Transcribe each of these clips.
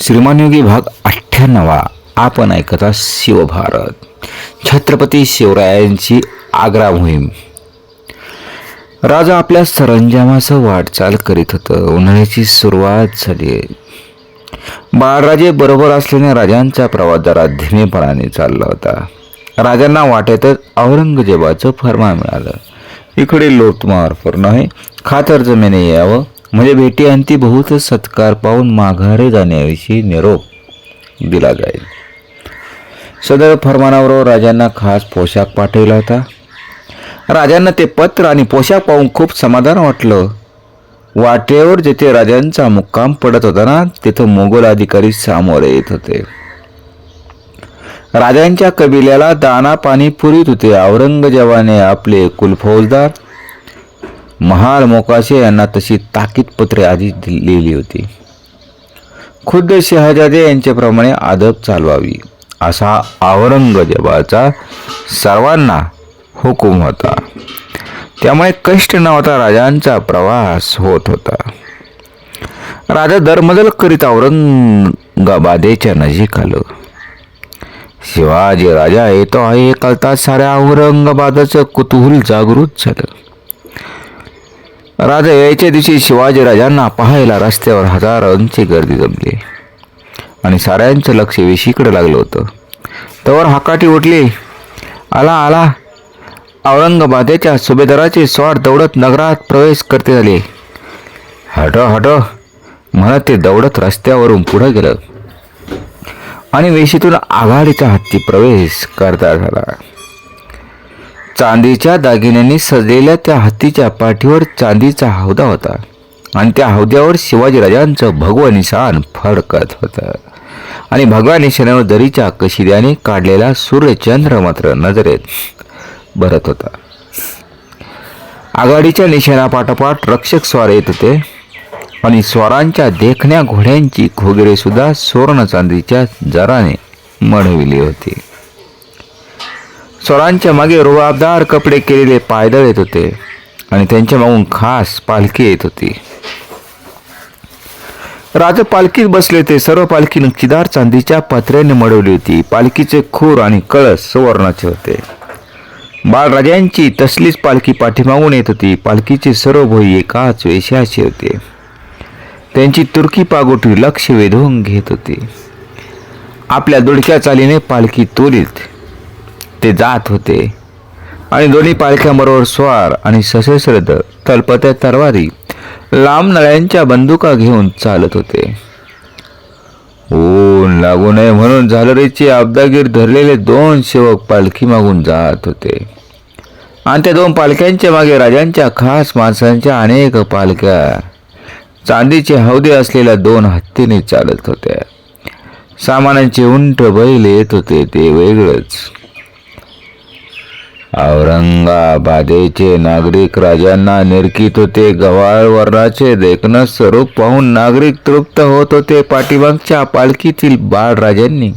श्रीमान योगी भाग अठ्ठ्याण्णवा. आपण ऐकता शिवभारत. छत्रपती शिवरायांची आग्रा मोहीम राजा आपल्या सरंजामासह वाटचाल करीत होतं. उन्हाळ्याची सुरुवात झाली. बाळराजे बरोबर असल्याने राजांचा प्रवास जरा धीमेपणाने चालला होता. राजांना वाटेतच औरंगजेबाचं फर्मा मिळालं. इकडे लोटमार पूर्ण आहे. खातर जमेने यावं. म्हणजे भेटी अंती बहुत सत्कार पाहून माघारे जाण्याविषयी निरोप दिला जाईल. सदर फरमानाबरोबर राजांना खास पोशाख पाठवला होता. राजांना ते पत्र आणि पोशाख पाहून खूप समाधान वाटलं. वाटेवर जिथे राजांचा मुक्काम पडत होता ना तिथं मोगल अधिकारी सामोरे येत होते. राजांच्या कबिल्याला दाना पाणी पुरीत होते. औरंगजेबाने आपले कुलफौजदार महाल मोकाशे यांना तशी ताकीद पत्रे आधी लिहिली होती. खुद्द शहाजादे यांच्याप्रमाणे अदब चालवावी असा औरंगजेबाचा सर्वांना हुकूम होता. त्यामुळे कष्ट नव्हता राजांचा प्रवास होत होता. राजा दरमदल करीत औरंगाबादेच्या नजीक आलं शिवाजी राजा येतो आहे कळता साऱ्या औरंगाबादाचं कुतूहल जागृत झालं. राजा यायच्या दिवशी शिवाजी राजांना पाहायला रस्त्यावर हजारांची गर्दी जमली. आणि साऱ्यांचं लक्ष वेशीकडे लागलं होतं. तवर हाकाटी उठली आला आला. औरंगाबादेच्या सुभेदाराचे स्वार दौडत नगरात प्रवेश करते झाले. हटो हटो. म्हणत ते दौडत रस्त्यावरून पुढं गेलं. आणि वेशीतून आघाडीचा हत्ती प्रवेश करता झाला. चांदीच्या दागिन्यांनी सजलेल्या त्या हत्तीच्या पाठीवर चांदीचा हौदा होता. आणि त्या हौद्यावर शिवाजीराजांचं भगवा निशाण फडकत होतं. आणि भगवा निशाणावर दरीच्या कशिद्याने काढलेला सूर्यचंद्र मात्र नजरेत भरत होता. आघाडीच्या निशाणापाठोपाठ रक्षक स्वार येत होते. आणि स्वारांच्या देखण्या घोड्यांची घोगरे सुद्धा सुवर्ण चांदीच्या जराने मढविली होती. चोरांच्या मागे रुबाबदार कपडे केलेले पायदळ येत होते आणि त्यांच्या मागून खास पालखी येत होती. राजा पालखीत बसले ते सर्व पालखी नक्षीदार चांदीच्या पात्र्याने मडवली होती. पालखीचे खूर आणि कळस सुवर्णाचे होते. बाळराजांची तसलीच पालखी पाठीमागून येत होती. पालखीचे सर्व भोई एकाच वेशाचे होते. त्यांची तुर्की पागोटी लक्ष वेधून घेत होती. आपल्या दुडक्या चालीने पालखी तोलीत. ते जात होते. आणि दोन्ही पालख्यांबरोबर स्वार आणि सशस्त्र तलपत्या तरवारी लांब नळ्यांच्या बंदुका घेऊन चालत होते. ऊन लागू नये म्हणून झालरीची अब्दागीर धरलेले दोन सेवक पालखी मागून जात होते. आणि त्या दोन पालख्यांच्या मागे राजांच्या खास माणसांच्या अनेक पालख्या चांदीचे हौदे असलेल्या दोन हत्तीने चालत होत्या. सामानांचे उंट बैल येत होते ते वेगळंच. औरंगाबादेचे नागरिक राजांना निरकित होते. गव्हाळ वर्णाचे देखणं स्वरूप पाहून नागरिक तृप्त होत होते. पाठीमागच्या पालखीतील बाळराजांनी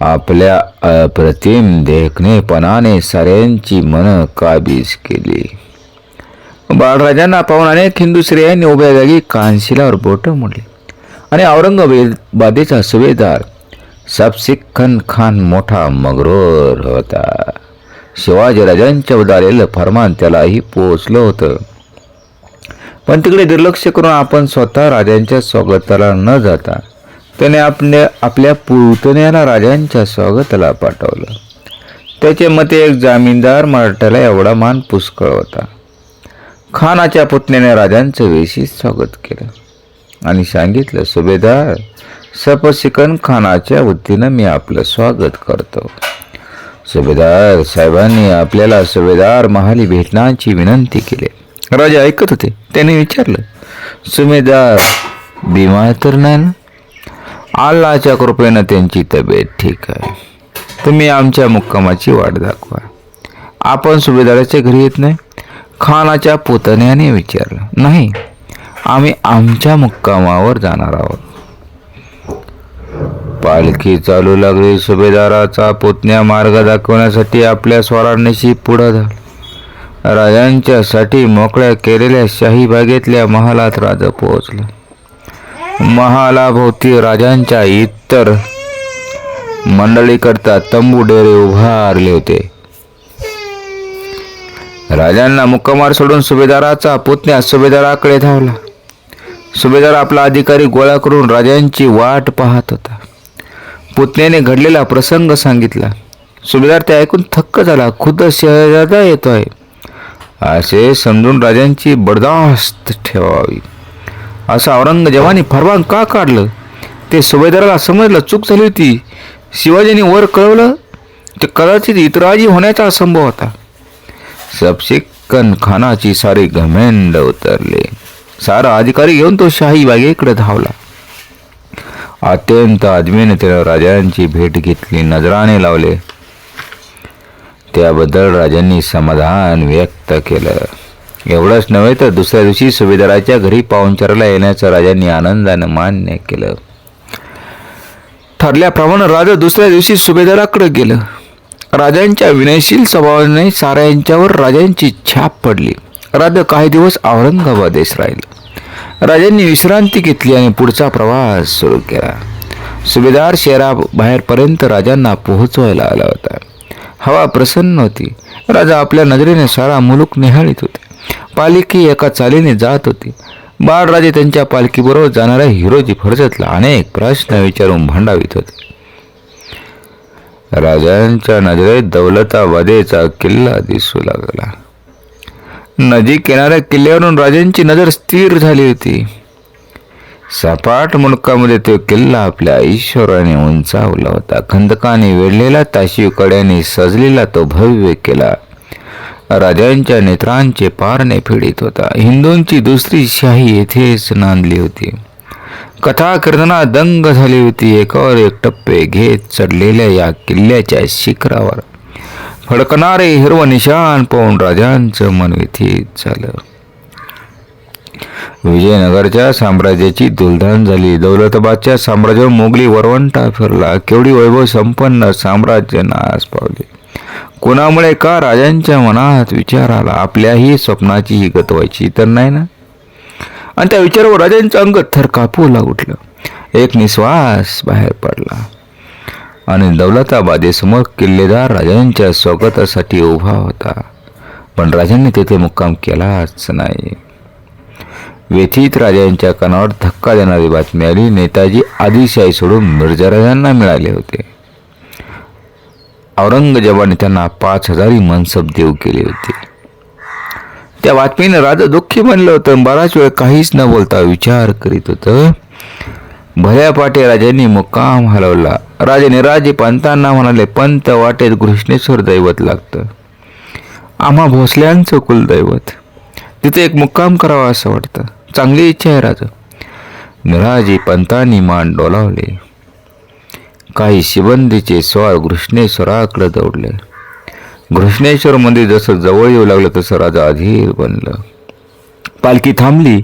आपल्या अप्रतिम देखणेपणाने साऱ्यांची मन काबीज केली. बाळराजांना पाहून अनेक हिंदू स्त्रियांनी उभ्या जागी कांशिलावर बोट मोडली. आणि औरंगाबादेचा सुभेदार सबसिक्खन खान मोठा मगरोर होता। शिवाजीराजांच्या उदारेलं फरमान त्यालाही पोचलं होतं. पण तिकडे दुर्लक्ष करून आपण स्वतः राजांच्या स्वागताला न जाता त्याने आपल्या आपल्या पुतण्याला राजांच्या स्वागताला पाठवलं. त्याचे मते एक जामीनदार मराठ्याला एवढा मान पुष्कळ होता. खानाच्या पुतण्याने राजांचं वेशी स्वागत केलं. आणि सांगितलं सुभेदार सपशिकन खानाच्या वतीनं मी आपलं स्वागत करतो. सुभेदार साहेबांनी आपल्याला सुभेदार महाली भेटण्याची विनंती केली. राजा ऐकत होते. त्याने विचारलं सुभेदार बिमार तर नाही ना? अल्लाच्या कृपेनं त्यांची तब्येत ठीक आहे. तुम्ही आमच्या मुक्कामाची वाट दाखवा. आपण सुभेदाराच्या घरी येत नाही. खानाच्या पुतण्याने विचारलं नाही आम्ही आमच्या मुक्कामावर जाणार आहोत. पालखी चालू लागली. सुभेदाराचा पुतण्या मार्ग दाखवण्यासाठी आपल्या स्वारांनीशी पुढं झाला राजांच्यासाठी मोकळ्या केलेल्या शाही बागेतल्या महालात राजा पोहोचला. महालाभोवती राजांच्या इतर मंडळीकरता तंबू डेरे उभारले होते. राजांना मुक्कामार सोडून सुभेदाराचा पुतण्या सुभेदाराकडे धावला. सुभेदार आपला अधिकारी गोळा करून राजांची वाट पाहत होता. पुतण्याने घडलेला प्रसंग सांगितला. सुभेदार ते ऐकून थक्क झाला. खुद्द शहजादा आहे असे समजून राजांची बडदास्त ठेवावी. असं औरंगजेबाने फरवान का काढलं? ते सुभेदाराला समजलं. चूक झाली होती. शिवाजीने वर कळवलं ते कदाचित इतराजी होण्याचा संभव होता. सबशिक्कन खानाची सारी घमेंड उतरले. सारा अधिकारी घेऊन तो शाही बागेकडे धावला. अत्यंत आदमीने त्याला राजांची भेट घेतली नजराने लावले. त्याबद्दल राजांनी समाधान व्यक्त केलं. एवढंच नव्हे तर दुसऱ्या दिवशी सुभेदाराच्या घरी पाहुणचाराला येण्याचं राजांनी आनंदानं मान्य केलं. ठरल्याप्रमाणे राजा दुसऱ्या दिवशी सुभेदाराकडे गेलं. राजांच्या विनयशील स्वभावाने सारा यांच्यावर राजांची छाप पडली. राजा काही दिवस औरंगाबादेस राहिलं. राजांनी विश्रांती घेतली आणि पुढचा प्रवास सुरू केला. सुभेदार शहराबाहेरपर्यंत राजांना पोहोचवायला आला होता. हवा प्रसन्न होती. राजा आपल्या नजरेने सारा मुलूक निहाळीत होते. पालखी एका चालीने जात होती. बाळराजे त्यांच्या पालखीबरोबर जाणाऱ्या हिरोजी फरजतला अनेक प्रश्न विचारून भांडावीत होते. राजांच्या नजरेत दौलताबादेचा किल्ला दिसू लागला. नजीक येणाऱ्या किल्ल्यावरून राजांची नजर स्थिर झाली होती. सपाट मुणकामध्ये तो किल्ला आपल्या ईश्वराने उंचावला होता. खंदकाने वेढलेला ताशीव कड्याने सजलेला तो भव्य केला राजांच्या नेत्रांचे पारणे फिडीत होता. हिंदूंची दुसरी शाही येथेच नांदली होती. कथा कीर्तना दंग झाली होती. एकावर एक टप्पे घेत चढलेल्या या किल्ल्याच्या शिखरावर फडकणारे हिरव निशाण पाहून राजांचं मन व्यथित झालं. विजयनगरच्या साम्राज्याची दुलधान झाली. दौलताबादच्या साम्राज्यावर मोगली वरवंटा फिरला. केवढी वैभव संपन्न साम्राज्य नाश पावले. कोणामुळे का राजांच्या मनात विचार आला? आपल्याही स्वप्नाची ही गत व्हायची तर नाही ना? आणि त्या विचारावर राजांचं अंग थर कापूला उठलं. एक निश्वास बाहेर पडला. आणि दौलताबादेसमोर किल्लेदार राजांच्या स्वागतासाठी उभा होता. पण राजांनी तेथे मुक्काम केलाच नाही. व्यथित राजांच्या कानावर धक्का देणारी बातमी आली. नेताजी आदिशाही सोडून मिर्झा राजांना मिळाले होते. औरंगजेबाने त्यांना पाच हजारी मनसब देऊ केले होते. त्या बातमीने राजा दुःखी बनलं होतं. बराच वेळ काहीच न बोलता विचार करीत होतं. भल्या पाटे राजांनी मुक्काम हलवला. राजाने राजे पंतांना म्हणाले पंत वाटेत घृष्णेश्वर दैवत लागतं. आम्हा भोसल्यांचं कुलदैवत. तिथे एक मुक्काम करावा असं वाटतं. चांगली इच्छा आहे राजा. निराजी पंतांनी मान डोलावले. काही शिबंदीचे स्वार घृष्णेश्वराकडे दौडले. घृष्णेश्वर मंदिर जसं जवळ येऊ लागलं तसं राजा अधीर बनलं. पालखी थांबली.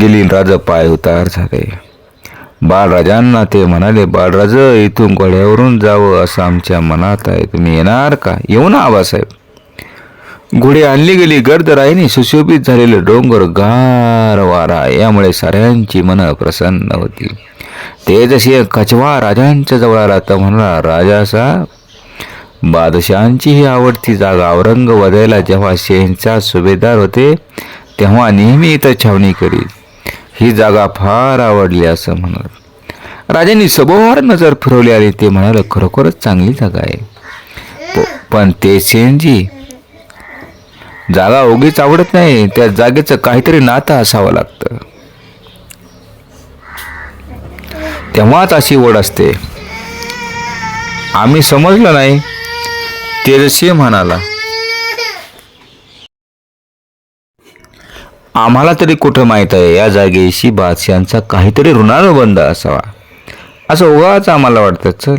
गेली राजा पाय उतार झाले. बाळराजांना ते म्हणाले बाळराज इथून घोड्यावरून जावं असं आमच्या मनात आहे. तुम्ही येणार का? येऊ ना आबासाहेब. घोडी आणली गेली. गर्द राईने सुशोभित झालेलं डोंगर गार वारा. यामुळे साऱ्यांची मनं प्रसन्न होती ते जशी कचवा राजांच्या जवळ आला तर म्हणला राजासा बादशाहांची ही आवडती जागा औरंगाबादेला जेव्हा शेहचा सुभेदार होते तेव्हा नेहमी इथं छावणी करीत ही जागा फार आवडली असं म्हणत. राजांनी सभोवार नजर फिरवली आणि ते म्हणाले खरोखरच चांगली जागा आहे. पण ते सेनजी जागा उगीच आवडत नाही. त्या जागेचं काहीतरी नातं असावं लागतं. तेव्हाच अशी ओढ असते. आम्ही समजलं नाही. तेजसी म्हणाला आम्हाला तरी कुठं माहीत आहे? या जागेशी बादशांचा काहीतरी ऋणानुबंध असावा. असं उगाच आम्हाला वाटतं. चल.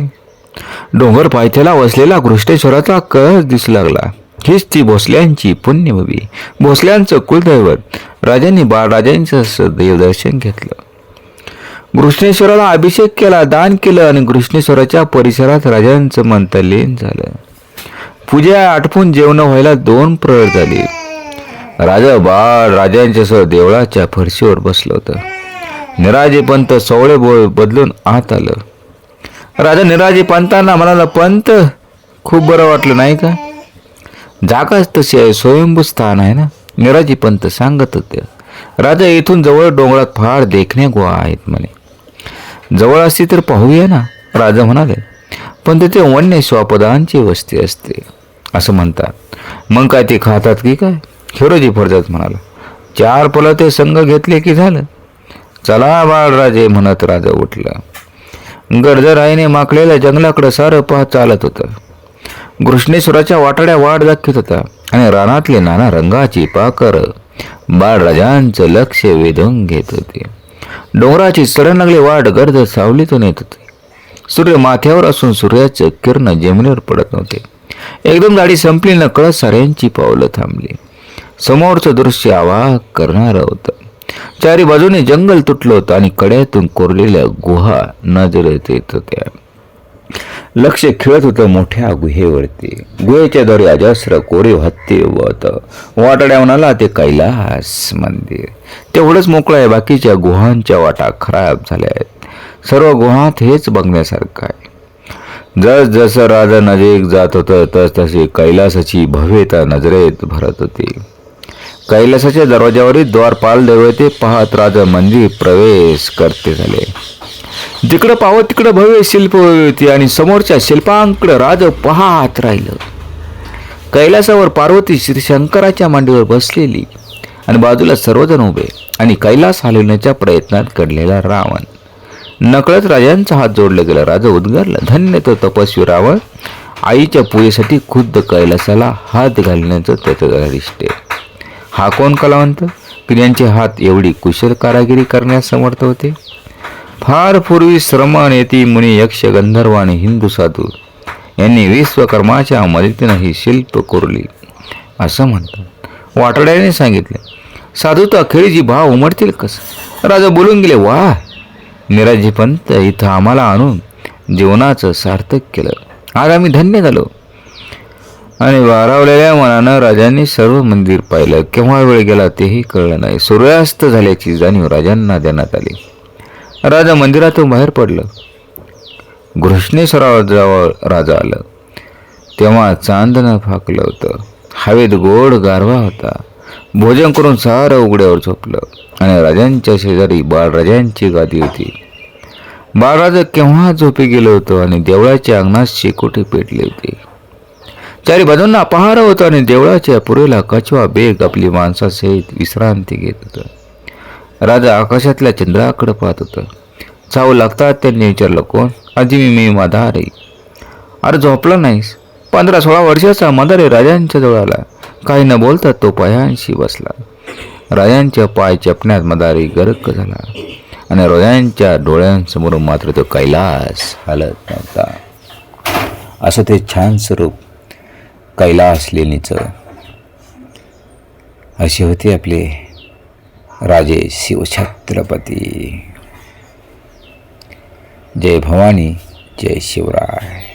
डोंगर पायथ्याला वसलेला घृष्टेश्वराचा कळस दिसू लागला. हीच ती भोसल्यांची पुण्यभूमी भोसल्यांचं कुलदैवत. राजांनी बाळराजांचं देवदर्शन घेतलं. घृष्णेश्वराला अभिषेक केला दान केलं आणि घृष्णेश्वराच्या परिसरात राजांचं मंतलीन झालं. पूजा आटपून जेवण व्हायला दोन प्रहर झाली. राजा बाळ राजांच्यासह देवळाच्या फरशीवर बसलं होतं. निराजे पंत सवळे बोळ बदलून आत आलं. राजा निराजे पंतांना म्हणाला पंत खूप बरं वाटलं नाही का? जागाच तशी आहे स्वयंभू स्थान आहे ना? निराजी पंत सांगत होते. राजा इथून जवळ डोंगरात फार देखण्या गुहा आहेत म्हणे. जवळ असती तर पाहूया ना राजा म्हणाले. पण तिथे वन्य स्वापदांची वस्ती असते असं म्हणतात. मग काय ते खातात की काय? हिरोजी फरजात म्हणाला चार पलं ते संघ घेतले की झालं? चला बाळराजे म्हणत राजा उठला. गरजर माकलेल्या जंगलाकडे सारं पाहत चालत होतं. घृष्णेश्वराच्या वाटाड्या वाट दाखवत होता आणि रानातले नाना रंगाची पाकर बाळराजांचं लक्ष वेधून घेत होते. डोंगराची लागली वाट गर्द सावलीतून येत होती. सूर्य माथ्यावर असून सूर्याचं किरण जमिनीवर पडत नव्हते. एकदम गाडी संपली न कळत साऱ्यांची पावलं थांबली. समोरचं दृश्य आवा करणारं होतं. चारी बाजूने जंगल तुटलं होतं आणि कड्यातून कोरलेल्या गुहा नजरेत येत होत्या. लक्ष खेळत होतं मोठ्या गुहेवरती. गुहेच्या दरी अजस्र कोरीव हत्ती उभं वाटाड्या म्हणाला ते कैलास मंदिर. तेवढंच मोकळं आहे बाकीच्या गुहांच्या वाटा खराब झाल्या आहेत. सर्व गुहात हेच बघण्यासारखं आहे. जस जसं राजा नजीक जात होतं तस तशी कैलासाची भव्यता नजरेत भरत होती. कैलासाच्या दरवाजावरील द्वारपाल देवते पाहत राजा मंदिर प्रवेश करते झाले. जिकडं पाहत तिकडं भव्य शिल्प होती आणि समोरच्या शिल्पांकडं राज पाहत राहिलं. कैलासावर पार्वती श्री शंकराच्या मांडीवर बसलेली आणि बाजूला सर्वजण उभे आणि कैलास हलवण्याच्या प्रयत्नात घडलेला रावण. नकळत राजांचा हात जोडला गेला. राजा उद्गारला धन्य तो तपस्वी रावण. आईच्या पूजेसाठी खुद्द कैलासाला हात घालण्याचं त्याचं दिसते. हा कोण कलावंत? की ज्यांचे हात एवढी कुशल कारागिरी करण्यास समर्थ होते. फार पूर्वी श्रमण येती मुनी यक्ष गंधर्व आणि हिंदू साधू यांनी विश्वकर्माच्या मदतीनं ही शिल्प कोरली. असं म्हणतात. वाटड्याने सांगितले साधू तर अखेरीजी भाव उमटतील कसं? राजा बोलून गेले वा निराजी पंत इथं आम्हाला आणून जीवनाचं सार्थक केलं. आज आम्ही धन्य झालो. आणि वारावलेल्या मनानं राजांनी सर्व मंदिर पाहिलं. केव्हा वेळ गेला तेही कळलं नाही. सूर्यास्त झाल्याची जाणीव राजांना देण्यात आली. राजा मंदिरातून बाहेर पडलं. घृष्णेश्वराजवळ राजा आलं. तेव्हा चांदनं फाकलं होतं. हवेत गोड गारवा होता. भोजन करून सारं उघड्यावर झोपलं. आणि राजांच्या शेजारी बाळराजांची गादी होती. बाळराजा केव्हा झोपी गेलो होतो आणि देवळाच्या अंगणात शेकोटी पेटली होती. चारी बाजूंना पहार होतं आणि देवळाच्या पुरेला कचवा बेग आपली माणसासहित विश्रांती घेत होतं. राजा आकाशातल्या चंद्राकडे पाहत होतं. चावू लागतात त्यांनी विचारलं कोण? आजी मी मी मदार आहे अरे झोपला नाहीस? पंधरा सोळा वर्षाचा मदार राजांच्या जवळ आला. काही न बोलता तो पायांशी बसला. राजांच्या पाय चपण्यात मदारी गर्क झाला आणि रोजांच्या डोळ्यांसमोर मात्र तो कैलास हलत नव्हता. असं ते छान स्वरूप कैलास लेणीचं असे होते आपले राजे शिवछत्रपती. जय भवानी जय शिवराय.